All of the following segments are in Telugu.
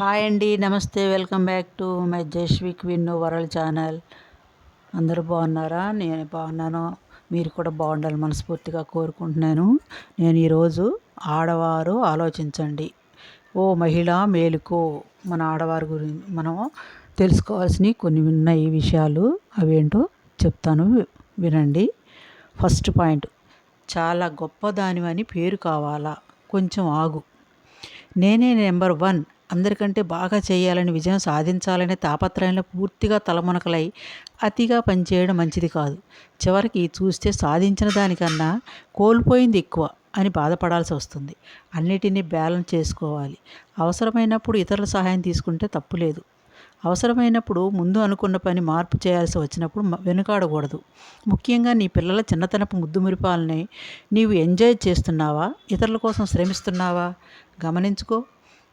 హాయ్ అండి నమస్తే welcome back to my Jasvik Vinnu world channel. అందరూ బాగున్నారా? నేను బాగున్నాను. మీరు కూడా బాగుండాలి మనస్ఫూర్తిగా కోరుకుంటున్నాను. నేను ఈరోజు ఆడవారు ఆలోచించండి. ఓ మహిళ మేలుకో మన ఆడవారి గురించి మనం తెలుసుకోవాల్సినవి కొన్ని ఉన్నాయి విషయాలు. అవేంటో చెప్తాను వినండి. ఫస్ట్ పాయింట్ చాలా గొప్పదానివని పేరు కావాలా? కొంచెం ఆగు. నేనే నెంబర్ వన్. అందరికంటే బాగా చేయాలని విజయం సాధించాలనే తాపత్రయంలో పూర్తిగా తలమునకలై అతిగా పనిచేయడం మంచిది కాదు. చివరికి చూస్తే సాధించిన దానికన్నా కోల్పోయింది ఎక్కువ అని బాధపడాల్సి వస్తుంది. అన్నిటినీ బ్యాలెన్స్ చేసుకోవాలి. అవసరమైనప్పుడు ఇతరుల సహాయం తీసుకుంటే తప్పు లేదు. అవసరమైనప్పుడు ముందు అనుకున్న పని మార్పు చేయాల్సి వచ్చినప్పుడు వెనుకాడకూడదు. ముఖ్యంగా నీ పిల్లల చిన్నతనపు ముద్దు మురిపాలని నీవు ఎంజాయ్ చేస్తున్నావా? ఇతరుల కోసం శ్రమిస్తున్నావా? గమనించుకో.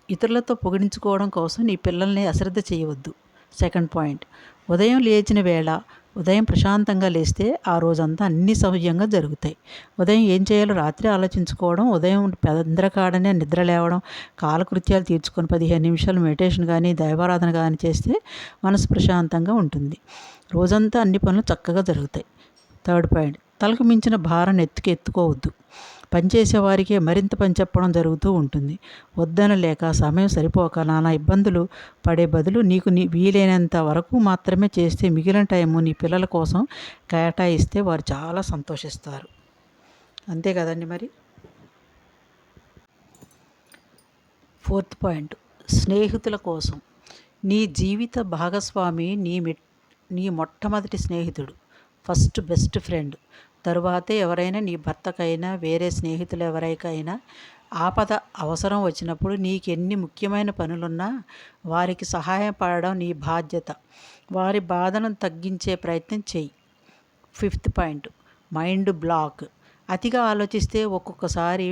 ఇతరులతో పొగిడించుకోవడం కోసం నీ పిల్లల్ని అశ్రద్ధ చేయవద్దు. Second point. ఉదయం లేచిన వేళ ఉదయం ప్రశాంతంగా లేస్తే ఆ రోజంతా అన్ని సవ్యంగా జరుగుతాయి. ఉదయం ఏం చేయాలో రాత్రి ఆలోచించుకోవడం ఉదయం పెందరకాడనే నిద్ర లేవడం కాలకృత్యాలు తీర్చుకొని పదిహేను నిమిషాలు మెడిటేషన్ కానీ దైవారాధన కానీ చేస్తే మనసు ప్రశాంతంగా ఉంటుంది. రోజంతా అన్ని పనులు చక్కగా జరుగుతాయి. Third point. తలకు మించిన భారాన్ని ఎత్తుకు ఎత్తుకోవద్దు. పనిచేసేవారికే మరింత పని చెప్పడం జరుగుతూ ఉంటుంది. వద్దన లేక సమయం సరిపోక నానా ఇబ్బందులు పడే బదులు నీకు నీ వీలైనంత వరకు మాత్రమే చేస్తే మిగిలిన టైము నీ పిల్లల కోసం కేటాయిస్తే వారు చాలా సంతోషిస్తారు. అంతే కదండి మరి? Fourth point. స్నేహితుల కోసం. నీ జీవిత భాగస్వామి నీ మె నీ మొట్టమొదటి స్నేహితుడు. First best friend. తరువాతే ఎవరైనా నీ భర్తకైనా వేరే స్నేహితులు ఎవరికైనా ఆపద అవసరం వచ్చినప్పుడు నీకు ఎన్ని ముఖ్యమైన పనులున్నా వారికి సహాయపడడం నీ బాధ్యత. వారి బాధను తగ్గించే ప్రయత్నం చేయి. Fifth point mind block. అతిగా ఆలోచిస్తే ఒక్కొక్కసారి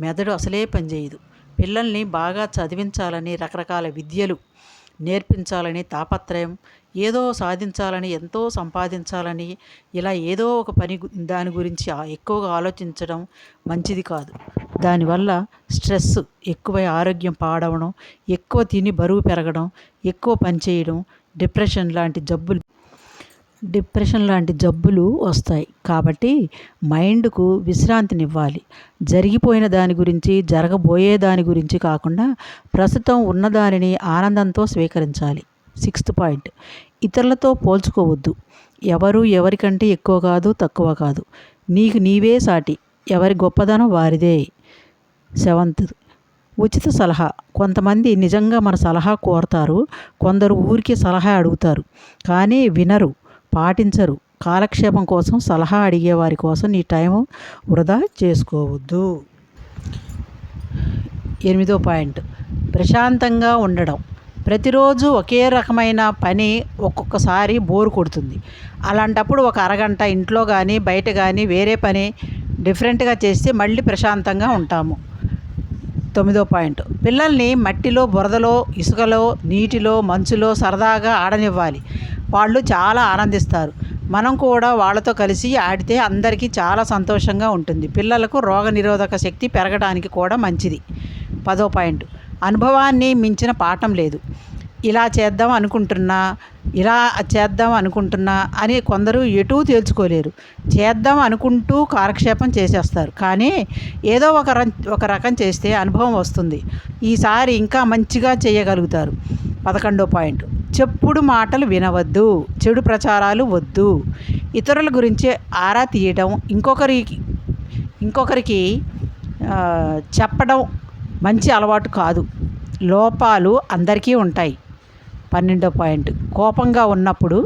మెదడు అసలే పనిచేయదు. పిల్లల్ని బాగా చదివించాలని రకరకాల విద్యలు నేర్పించాలని తాపత్రయం ఏదో సాధించాలని ఎంతో సంపాదించాలని ఇలా ఏదో ఒక పని దాని గురించి ఎక్కువగా ఆలోచించడం మంచిది కాదు. దానివల్ల స్ట్రెస్ ఎక్కువై ఆరోగ్యం పాడవడం ఎక్కువ తిని బరువు పెరగడం ఎక్కువ పని చేయడం డిప్రెషన్ లాంటి జబ్బులు డిప్రెషన్ లాంటి జబ్బులు వస్తాయి. కాబట్టి మైండ్కు విశ్రాంతినివ్వాలి. జరిగిపోయిన దాని గురించి జరగబోయే దాని గురించి కాకుండా ప్రస్తుతం ఉన్నదానిని ఆనందంతో స్వీకరించాలి. Sixth point. ఇతరులతో పోల్చుకోవద్దు. ఎవరు ఎవరికంటే ఎక్కువ కాదు తక్కువ కాదు. నీకు నీవే సాటి. ఎవరి గొప్పదనం వారిదే. సెవెంత్. ఉచిత సలహా. కొంతమంది నిజంగా మన సలహా కోరతారు. కొందరు ఊరికి సలహా అడుగుతారు. కానీ వినరు పాటించరు. కాలక్షేపం కోసం సలహా అడిగే వారి కోసం నీ టైం వృధా చేసుకోవద్దు. ఎనిమిదో పాయింట్. ప్రశాంతంగా ఉండడం. ప్రతిరోజు ఒకే రకమైన పని ఒక్కొక్కసారి బోరు కొడుతుంది. అలాంటప్పుడు ఒక అరగంట ఇంట్లో కానీ బయట కానీ వేరే పని డిఫరెంట్గా చేస్తే మళ్ళీ ప్రశాంతంగా ఉంటాము. తొమ్మిదో పాయింట్. పిల్లల్ని మట్టిలో బురదలో ఇసుకలో నీటిలో మంచులో సరదాగా ఆడనివ్వాలి. వాళ్ళు చాలా ఆనందిస్తారు. మనం కూడా వాళ్ళతో కలిసి ఆడితే అందరికీ చాలా సంతోషంగా ఉంటుంది. పిల్లలకు రోగనిరోధక శక్తి పెరగడానికి కూడా మంచిది. పదో పాయింట్. అనుభవాన్ని మించిన పాఠం లేదు. ఇలా చేద్దాం అనుకుంటున్నా ఇలా చేద్దాం అనుకుంటున్నా అని కొందరు ఎటూ తేల్చుకోలేరు. చేద్దాం అనుకుంటూ కాలక్షేపం చేసేస్తారు. కానీ ఏదో ఒక రం ఒక రకం చేస్తే అనుభవం వస్తుంది. ఈసారి ఇంకా మంచిగా చేయగలుగుతారు. పదకొండో పాయింట్. చెప్పుడు మాటలు వినవద్దు చెడు ప్రచారాలు వద్దు. ఇతరుల గురించి ఆరా తీయడం ఇంకొకరికి ఇంకొకరికి చెప్పడం మంచి అలవాటు కాదు. లోపాలు అందరికీ ఉంటాయి. పన్నెండో పాయింట్. కోపంగా ఉన్నప్పుడు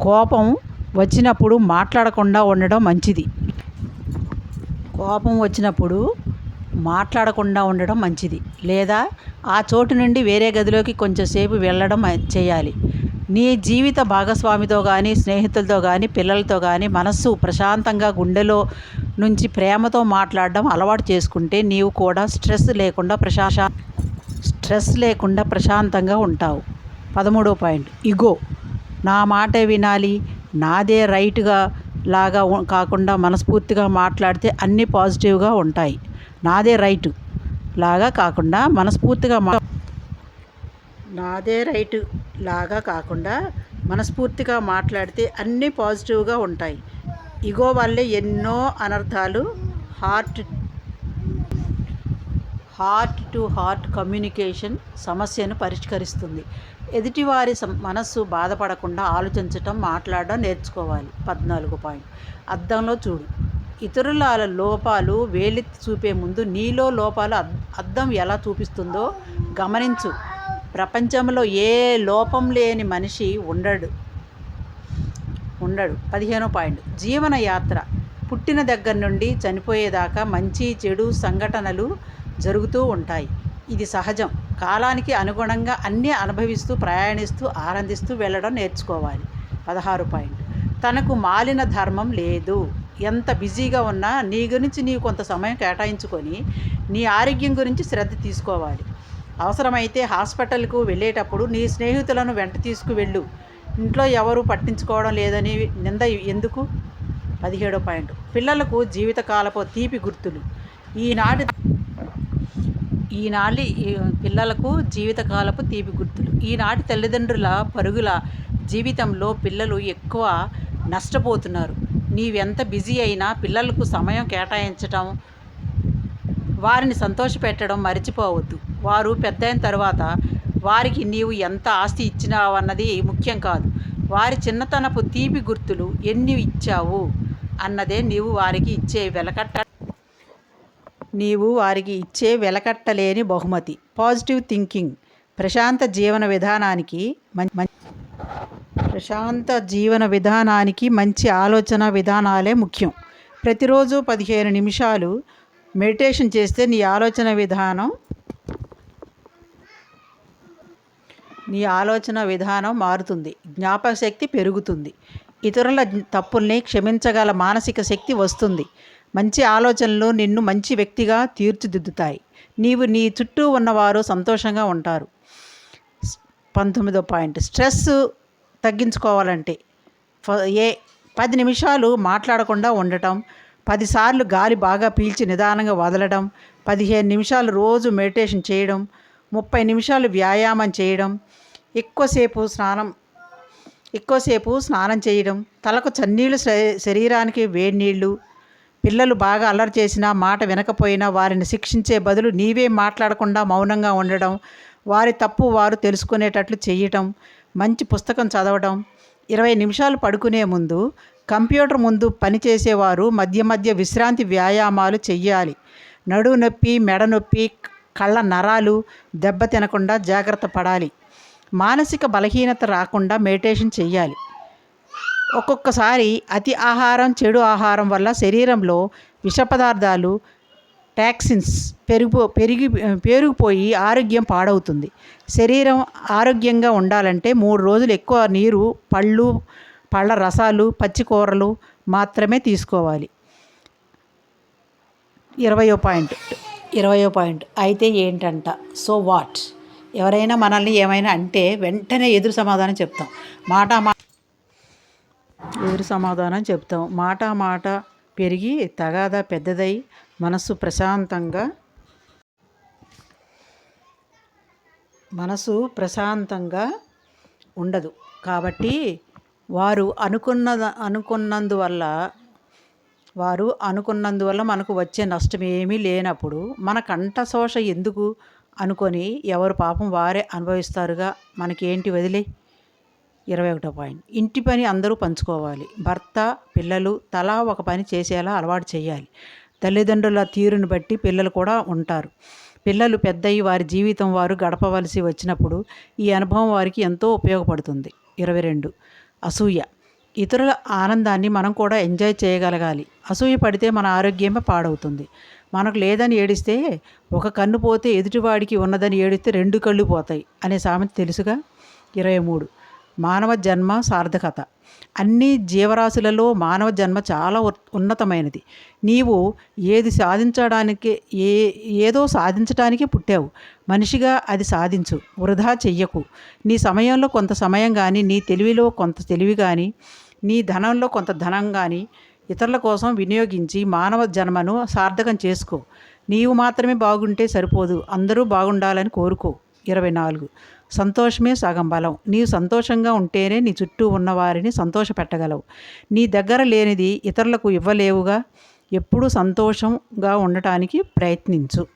కోపం వచ్చినప్పుడు మాట్లాడకుండా ఉండడం మంచిది. కోపం వచ్చినప్పుడు మాట్లాడకుండా ఉండడం మంచిది. లేదా ఆ చోటు నుండి వేరే గదిలోకి కొంచెంసేపు వెళ్ళడం చేయాలి. నీ జీవిత భాగస్వామితో కానీ స్నేహితులతో కానీ పిల్లలతో కానీ మనస్సు ప్రశాంతంగా గుండెలో నుంచి ప్రేమతో మాట్లాడడం అలవాటు చేసుకుంటే నీవు కూడా స్ట్రెస్ లేకుండా ప్రశా స్ట్రెస్ లేకుండా ప్రశాంతంగా ఉంటావు. పదమూడో పాయింట్. ఇగో నా మాటే వినాలి నాదే రైట్గా లాగా కాకుండా మనస్ఫూర్తిగా మాట్లాడితే అన్నీ పాజిటివ్గా ఉంటాయి. నాదే రైట్ లాగా కాకుండా మనస్ఫూర్తిగా మా నాదే రైటు లాగా కాకుండా మనస్ఫూర్తిగా మాట్లాడితే అన్నీ పాజిటివ్గా ఉంటాయి. ఇగో వల్లే ఎన్నో అనర్థాలు. Heart heart to heart communication సమస్యను పరిష్కరిస్తుంది. ఎదుటివారి మనస్సు బాధపడకుండా ఆలోచించటం మాట్లాడడం నేర్చుకోవాలి. పద్నాలుగు పాయింట్. అద్దంలో చూడు. ఇతరుల లోపాలు వేలెత్తి చూపే ముందు నీలో లోపాలు అద్- అద్దం ఎలా చూపిస్తుందో గమనించు. ప్రపంచంలో ఏ లోపం లేని మనిషి ఉండడు. ఉండడు. పదిహేనో పాయింట్. జీవన యాత్ర. పుట్టిన దగ్గర నుండి చనిపోయేదాకా మంచి చెడు సంఘటనలు జరుగుతూ ఉంటాయి. ఇది సహజం. కాలానికి అనుగుణంగా అన్నీ అనుభవిస్తూ ప్రయాణిస్తూ ఆనందిస్తూ వెళ్ళడం నేర్చుకోవాలి. పదహారు పాయింట్. తనకు మాలిన ధర్మం లేదు. ఎంత బిజీగా ఉన్నా నీ గురించి నీవు కొంత సమయం కేటాయించుకొని నీ ఆరోగ్యం గురించి శ్రద్ధ తీసుకోవాలి. అవసరమైతే హాస్పిటల్కు వెళ్ళేటప్పుడు నీ స్నేహితులను వెంట తీసుకువెళ్ళు. ఇంట్లో ఎవరు పట్టించుకోవడం లేదని నింద ఎందుకు? పదిహేడో పాయింట్. పిల్లలకు జీవితకాలపు తీపి గుర్తులు. ఈనాటి ఈనాటి పిల్లలకు జీవితకాలపు తీపి గుర్తులు. ఈనాటి తల్లిదండ్రుల పరుగుల జీవితంలో పిల్లలు ఎక్కువ నష్టపోతున్నారు. నీవెంత బిజీ అయినా పిల్లలకు సమయం కేటాయించటం వారిని సంతోషపెట్టడం మర్చిపోవద్దు. వారు పెద్దయిన తర్వాత వారికి నీవు ఎంత ఆస్తి ఇచ్చినావన్నది ముఖ్యం కాదు. వారి చిన్నతనపు తీపి గుర్తులు ఎన్ని ఇచ్చావు అన్నదే నీవు వారికి ఇచ్చే వెలకట్ట నీవు వారికి ఇచ్చే వెలకట్టలేని బహుమతి. Positive thinking. ప్రశాంత జీవన విధానానికి మం- ప్రశాంత జీవన విధానానికి మంచి ఆలోచన విధానాలే ముఖ్యం. ప్రతిరోజు పదిహేను నిమిషాలు మెడిటేషన్ చేస్తే నీ ఆలోచన విధానం నీ ఆలోచన విధానం మారుతుంది. జ్ఞాపకశక్తి పెరుగుతుంది. ఇతరుల తప్పుల్ని క్షమించగల మానసిక శక్తి వస్తుంది. మంచి ఆలోచనలు నిన్ను మంచి వ్యక్తిగా తీర్చిదిద్దుతాయి. నీవు నీ చుట్టూ ఉన్నవారు సంతోషంగా ఉంటారు. పంతొమ్మిదో పాయింట్. స్ట్రెస్ తగ్గించుకోవాలంటే ఏ పది నిమిషాలు మాట్లాడకుండా ఉండటం పదిసార్లు గాలి బాగా పీల్చి నిదానంగా వదలడం పదిహేను నిమిషాలు రోజు మెడిటేషన్ చేయడం ముప్పై నిమిషాలు వ్యాయామం చేయడం ఎక్కువసేపు స్నానం ఎక్కువసేపు స్నానం చేయడం తలకు చన్నీళ్ళు శ- శరీరానికి వేడి నీళ్ళు పిల్లలు బాగా అల్లరి చేసినా మాట వినకపోయినా వారిని శిక్షించే బదులు నీవే మాట్లాడకుండా మౌనంగా ఉండడం వారి తప్పు వారు తెలుసుకునేటట్లు చేయటం మంచి పుస్తకం చదవడం ఇరవై నిమిషాలు పడుకునే ముందు కంప్యూటర్ ముందు పనిచేసేవారు మధ్య మధ్య విశ్రాంతి వ్యాయామాలు చెయ్యాలి. నడు నొప్పి మెడ నొప్పి కళ్ళ నరాలు దెబ్బ తినకుండా జాగ్రత్త పడాలి. మానసిక బలహీనత రాకుండా మెడిటేషన్ చేయాలి ఒక్కొక్కసారి అతి ఆహారం చెడు ఆహారం వల్ల శరీరంలో విష పదార్థాలు టాక్సిన్స్ పెరిగిపో పెరిగి పెరిగిపోయి ఆరోగ్యం పాడవుతుంది. శరీరం ఆరోగ్యంగా ఉండాలంటే మూడు రోజులు ఎక్కువ నీరు పళ్ళు పళ్ళ రసాలు పచ్చికూరలు మాత్రమే తీసుకోవాలి. ఇరవయో పాయింట్. ఇరవయో పాయింట్. అయితే ఏంటంట? So what? ఎవరైనా మనల్ని ఏమైనా అంటే వెంటనే ఎదురు సమాధానం చెప్తాం. మాట మా ఎదురు సమాధానం చెప్తాం. మాట మాట పెరిగి తగాదా పెద్దదై మనసు ప్రశాంతంగా మనసు ప్రశాంతంగా ఉండదు. కాబట్టి వారు అనుకున్న అనుకున్నందువల్ల వారు అనుకున్నందువల్ల మనకు వచ్చే నష్టం ఏమీ లేనప్పుడు మన కంఠశోష ఎందుకు అనుకొని ఎవరు పాపం వారే అనుభవిస్తారుగా? మనకేంటి వదిలే? ఇరవై ఒకటో పాయింట్. ఇంటి పని అందరూ పంచుకోవాలి. భర్త పిల్లలు తలా ఒక పని చేసేలా అలవాటు చేయాలి. తల్లిదండ్రుల తీరును బట్టి పిల్లలు కూడా ఉంటారు. పిల్లలు పెద్దయి వారి జీవితం వారు గడపవలసి వచ్చినప్పుడు ఈ అనుభవం వారికి ఎంతో ఉపయోగపడుతుంది. ఇరవై రెండు. అసూయ. ఇతరుల ఆనందాన్ని మనం కూడా ఎంజాయ్ చేయగలగాలి. అసూయ పడితే మన ఆరోగ్యమే పాడవుతుంది. మనకు లేదని ఏడిస్తే ఒక కన్ను పోతే ఎదుటివాడికి ఉన్నదని ఏడిస్తే రెండు కళ్ళు పోతాయి అనే సామెత తెలుసుగా? ఇరవై మూడు. మానవ జన్మ సార్థకత. అన్ని జీవరాశులలో మానవ జన్మ చాలా ఉన్నతమైనది. నీవు ఏది సాధించడానికి ఏ ఏదో సాధించడానికి పుట్టావు. మనిషిగా అది సాధించు. వృధా చెయ్యకు. నీ సమయంలో కొంత సమయం కానీ నీ తెలివిలో కొంత తెలివి కానీ నీ ధనంలో కొంత ధనం కానీ ఇతరుల కోసం వినియోగించి మానవ జన్మను సార్థకం చేసుకో. నీవు మాత్రమే బాగుంటే సరిపోదు. అందరూ బాగుండాలని కోరుకో. ఇరవై నాలుగు. సంతోషమే సగం బలం. నీవు సంతోషంగా ఉంటేనే నీ చుట్టూ ఉన్నవారిని సంతోష సంతోషపెట్టగలవు. నీ దగ్గర లేనిది ఇతరులకు ఇవ్వలేవుగా. ఎప్పుడూ సంతోషంగా ఉండటానికి ప్రయత్నించు.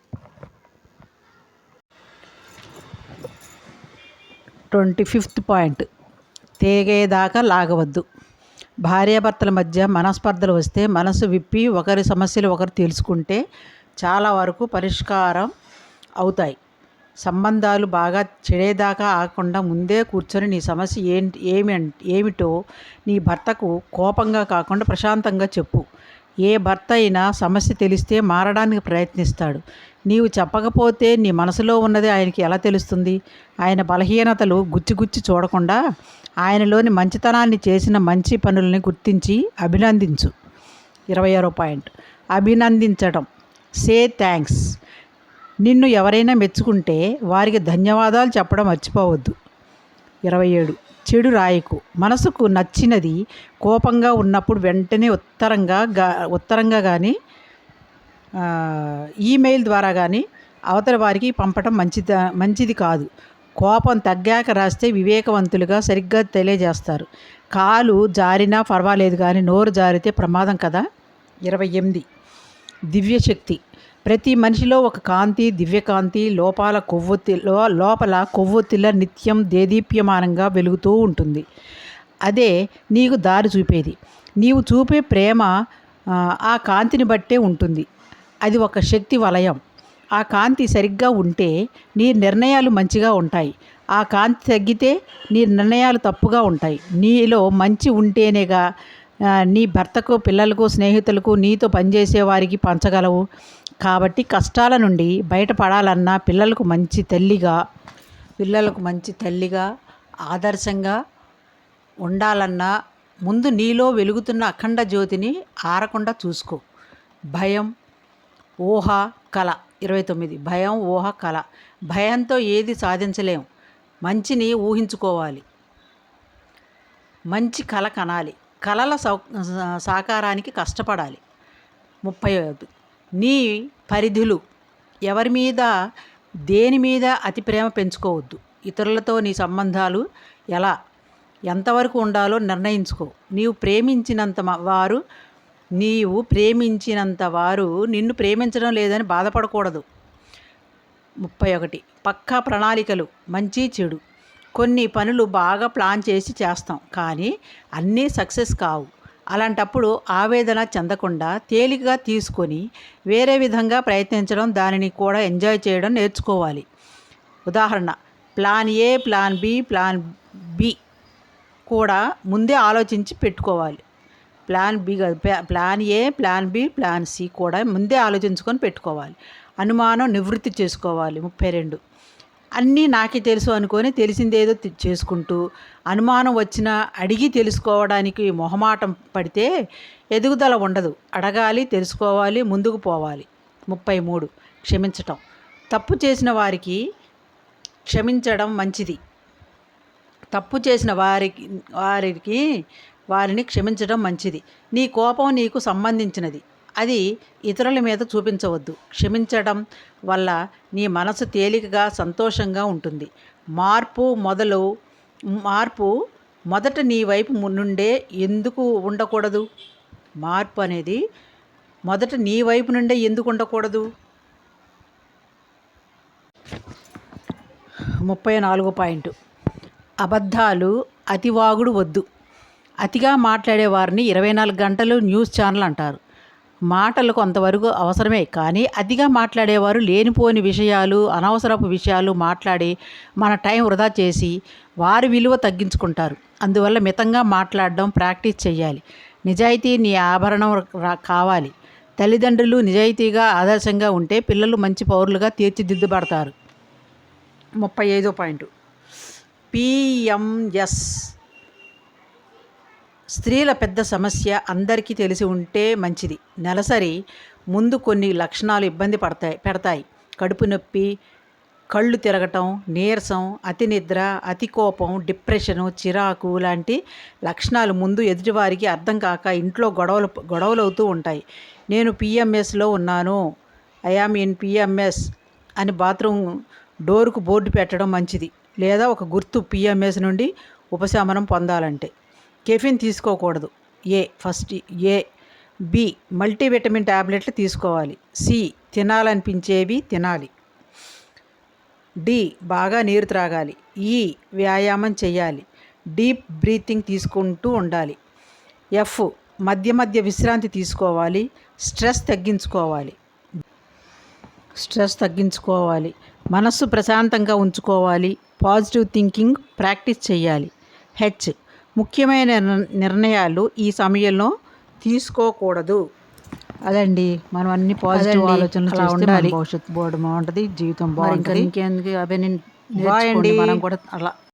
Twenty fifth point. తేగేదాకా లాగవద్దు. భార్యాభర్తల మధ్య మనస్పర్ధలు వస్తే మనసు విప్పి ఒకరి సమస్యలు ఒకరు తెలుసుకుంటే చాలా వరకు పరిష్కారం అవుతాయి. సంబంధాలు బాగా చెడేదాకా ఆగకుండా ముందే కూర్చొని నీ సమస్య ఏంటి ఏమి ఏమిటో నీ భర్తకు కోపంగా కాకుండా ప్రశాంతంగా చెప్పు. ఏ భర్త అయినా సమస్య తెలిస్తే మారడానికి ప్రయత్నిస్తాడు. నీవు చెప్పకపోతే నీ మనసులో ఉన్నది ఆయనకి ఎలా తెలుస్తుంది? ఆయన బలహీనతలు గుచ్చి గుచ్చి చూడకుండా ఆయనలోని మంచితనాన్ని చేసిన మంచి పనులని గుర్తించి అభినందించు. ఇరవై ఆరో పాయింట్. అభినందించడం సే థ్యాంక్స్. నిన్ను ఎవరైనా మెచ్చుకుంటే వారికి ధన్యవాదాలు చెప్పడం మర్చిపోవద్దు. ఇరవై ఏడు. చెడు రాయకు. మనసుకు నచ్చినది కోపంగా ఉన్నప్పుడు వెంటనే ఉత్తరంగా గా ఉత్తరంగా కానీ ఈమెయిల్ ద్వారా కానీ అవతల వారికి పంపటం మంచిది మంచిది కాదు. కోపం తగ్గాక రాస్తే వివేకవంతులుగా సరిగ్గా తెలియజేస్తారు. కాలు జారినా పర్వాలేదు కానీ నోరు జారితే ప్రమాదం కదా? ఇరవై ఎనిమిది. దివ్యశక్తి. ప్రతి మనిషిలో ఒక కాంతి దివ్యకాంతి లోపాల కొవ్వొత్తి లోపల కొవ్వొత్తిల నిత్యం దేదీప్యమానంగా వెలుగుతూ ఉంటుంది. అదే నీకు దారి చూపేది. నీవు చూపే ప్రేమ ఆ కాంతిని బట్టే ఉంటుంది. అది ఒక శక్తి వలయం. ఆ కాంతి సరిగ్గా ఉంటే నీ నిర్ణయాలు మంచిగా ఉంటాయి. ఆ కాంతి తగ్గితే నీ నిర్ణయాలు తప్పుగా ఉంటాయి. నీలో మంచి ఉంటేనేగా నీ భర్తకు పిల్లలకు స్నేహితులకు నీతో పనిచేసే వారికి పంచగలవు. కాబట్టి కష్టాల నుండి బయటపడాలన్నా పిల్లలకు మంచి తల్లిగా పిల్లలకు మంచి తల్లిగా ఆదర్శంగా ఉండాలన్నా ముందు నీలో వెలుగుతున్న అఖండ జ్యోతిని ఆరకుండా చూసుకో. భయం ఊహ కళ ఇరవై తొమ్మిది. భయం ఊహ కళ భయంతో ఏది సాధించలేం. మంచిని ఊహించుకోవాలి. మంచి కళ కనాలి. కళల సౌ సాకారానికి కష్టపడాలి. ముప్పై నీ పరిధులు. ఎవరి మీద దేని మీద అతి ప్రేమ పెంచుకోవద్దు. ఇతరులతో నీ సంబంధాలు ఎలా ఎంతవరకు ఉండాలో నిర్ణయించుకో. నీవు ప్రేమించినంత వారు నీవు ప్రేమించినంత వారు నిన్ను ప్రేమించడం లేదని బాధపడకూడదు. ముప్పై ఒకటి. పక్కా ప్రణాళికలు మంచి చెడు. కొన్ని పనులు బాగా ప్లాన్ చేసి చేస్తాం. కానీ అన్నీ సక్సెస్ కావు. అలాంటప్పుడు ఆవేదన చెందకుండా తేలికగా తీసుకొని వేరే విధంగా ప్రయత్నించడం దానిని కూడా ఎంజాయ్ చేయడం నేర్చుకోవాలి. ఉదాహరణ plan A plan B plan B కూడా ముందే ఆలోచించి పెట్టుకోవాలి. Plan B plan A plan B plan C కూడా ముందే ఆలోచించుకొని పెట్టుకోవాలి. అనుమానం నివృత్తి చేసుకోవాలి. ముప్పై రెండు అన్నీ నాకే తెలుసు అనుకొని తెలిసిందేదో చేసుకుంటూ అనుమానం వచ్చినా అడిగి తెలుసుకోవడానికి మొహమాటం పడితే ఎదుగుదల ఉండదు. అడగాలి తెలుసుకోవాలి ముందుకు పోవాలి. ముప్పై మూడు. క్షమించటం. తప్పు చేసిన వారికి క్షమించడం మంచిది. తప్పు చేసిన వారికి వారికి వారిని క్షమించడం మంచిది. నీ కోపం నీకు సంబంధించినది. అది ఇతరుల మీద చూపించవద్దు. క్షమించడం వల్ల నీ మనసు తేలికగా సంతోషంగా ఉంటుంది. మార్పు మొదలు మార్పు మొదట నీ వైపు నుండే ఎందుకు ఉండకూడదు? మార్పు అనేది మొదట నీ వైపు నుండే ఎందుకు ఉండకూడదు? ముప్పై నాలుగు పాయింట్. అబద్ధాలు అతివాగుడు వద్దు. అతిగా మాట్లాడే వారిని ఇరవై నాలుగు గంటలు న్యూస్ ఛానల్ అంటారు. మాటలు కొంతవరకు అవసరమే. కానీ అతిగా మాట్లాడేవారు లేనిపోని విషయాలు అనవసరపు విషయాలు మాట్లాడి మన టైం వృధా చేసి వారి విలువ తగ్గించుకుంటారు. అందువల్ల మితంగా మాట్లాడడం ప్రాక్టీస్ చేయాలి నిజాయితీ నీ ఆభరణం కావాలి. తల్లిదండ్రులు నిజాయితీగా ఆదర్శంగా ఉంటే పిల్లలు మంచి పౌరులుగా తీర్చిదిద్దుబడతారు. ముప్పై ఐదో పాయింట్. పిఎంఎస్ స్త్రీల పెద్ద సమస్య అందరికీ తెలిసి ఉంటే మంచిది. నెలసరి ముందు కొన్ని లక్షణాలు ఇబ్బంది పడతాయి పెడతాయి. కడుపు నొప్పి కళ్ళు తిరగటం నీరసం అతి నిద్ర అతి కోపం డిప్రెషను చిరాకు లాంటి లక్షణాలు ముందు ఎదుటివారికి అర్థం కాక ఇంట్లో గొడవలు గొడవలు అవుతూ ఉంటాయి. నేను పిఎంఎస్లో ఉన్నాను. ఐఆమ్ ఇన్ పిఎంఎస్ అని బాత్రూమ్ డోరుకు బోర్డు పెట్టడం మంచిది. లేదా ఒక గుర్తు పిఎంఎస్ నుండి ఉపశమనం పొందాలంటే. కెఫిన్ తీసుకోకూడదు. A first A B multivitamin టాబ్లెట్లు తీసుకోవాలి. సి తినాలనిపించేవి తినాలి. డి బాగా నీరు త్రాగాలి. ఈ వ్యాయామం చేయాలి డీప్ బ్రీతింగ్ తీసుకుంటూ ఉండాలి. ఎఫ్ మధ్య మధ్య విశ్రాంతి తీసుకోవాలి. స్ట్రెస్ తగ్గించుకోవాలి. స్ట్రెస్ తగ్గించుకోవాలి. మనస్సు ప్రశాంతంగా ఉంచుకోవాలి. పాజిటివ్ థింకింగ్ ప్రాక్టీస్ చేయాలి హెచ్ ముఖ్యమైన నిర్- నిర్ణయాలు ఈ సమయంలో తీసుకోకూడదు. అదండి. మనం అన్ని పాజిటివ్ ఆలోచనలు ఉండాలి. భవిష్యత్తు బాగుంటుంది జీవితం బాగుంటుంది. ఇంకెందుకు అవన్నీ నేర్చుకోండి. మనం కూడా అలా